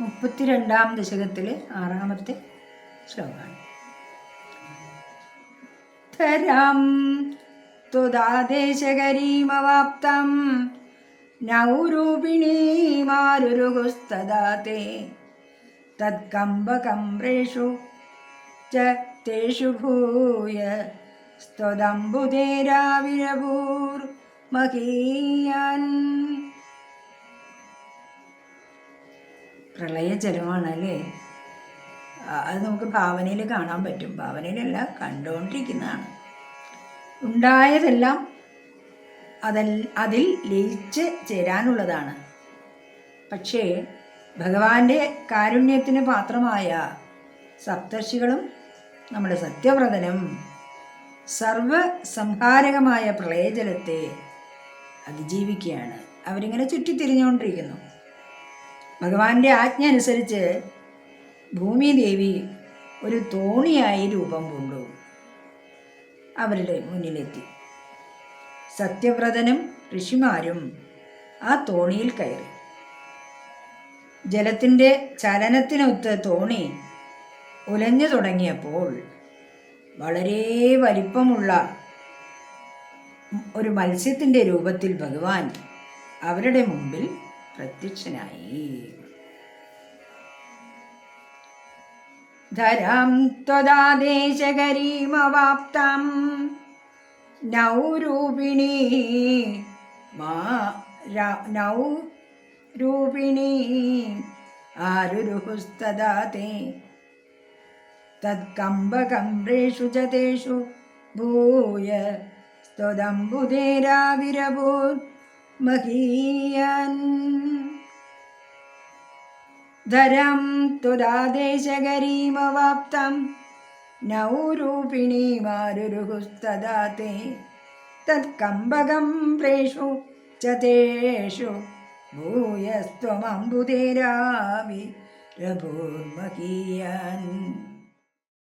മുപ്പത്തിരണ്ടാം ദശകത്തിലെ ആറാമത്തെ ശ്ലോകമാണ്. ധരം ത്വദാദേശകരീമവാപ്തം നൗരൂപിണീമാരുരുകുസ്തദാ തേ തത്കമ്പകമ്പ്രേഷു ച തേഷു ഭൂയ സ്ത്വദംബുധേരാവിരഭൂർമഹീയാൻ പ്രളയജലമാണ് അല്ലേ അത് നമുക്ക് ഭാവനയിൽ കാണാൻ പറ്റും. ഭാവനയിലല്ല കണ്ടുകൊണ്ടിരിക്കുന്നതാണ്. ഉണ്ടായതെല്ലാം അതൽ അതിൽ ലയിച്ച് ചേരാനുള്ളതാണ്. പക്ഷേ ഭഗവാന്റെ കാരുണ്യത്തിന് പാത്രമായ സപ്തർഷികളും നമ്മുടെ സത്യവ്രതനും സർവസംഹാരകമായ പ്രളയജലത്തെ അതിജീവിക്കുകയാണ്. അവരിങ്ങനെ ചുറ്റിത്തിരിഞ്ഞുകൊണ്ടിരിക്കുന്നു. ഭഗവാന്റെ ആജ്ഞ അനുസരിച്ച് ഭൂമിദേവി ഒരു തോണിയായി രൂപം കൊണ്ടു അവരുടെ മുന്നിലെത്തി. സത്യവ്രതനും ഋഷിമാരും ആ തോണിയിൽ കയറി. ജലത്തിന്റെ ചലനത്തിനൊത്ത് തോണി ഉലഞ്ഞു തുടങ്ങിയപ്പോൾ വളരെ വലിപ്പമുള്ള ഒരു മത്സ്യത്തിന്റെ രൂപത്തിൽ ഭഗവാൻ അവരുടെ മുമ്പിൽ പ്രത്യക്ഷനായി. ധരം ത്വദാദേശകരീമവാപ്തം നൗരൂപിണി മാ നൗ രൂപിണി ആരുരുഹുസ്തദാ തേ. തത്കമ്പകമ്പ്രേഷു ച തേഷു ഭൂയ സ്ത്വദംബുധേരാവിരഭൂർ മഹീയൻ. ധരം തുരാദേശഗരീമവാപ്തം നൗരൂപിണീ മാരുരുഹുസ്തദാ തേ തത്കമ്പകം പ്രേഷു ചേഷു ഭൂയസ്ത്വമംബുധേരാവി രഭൂർമഹീയൻ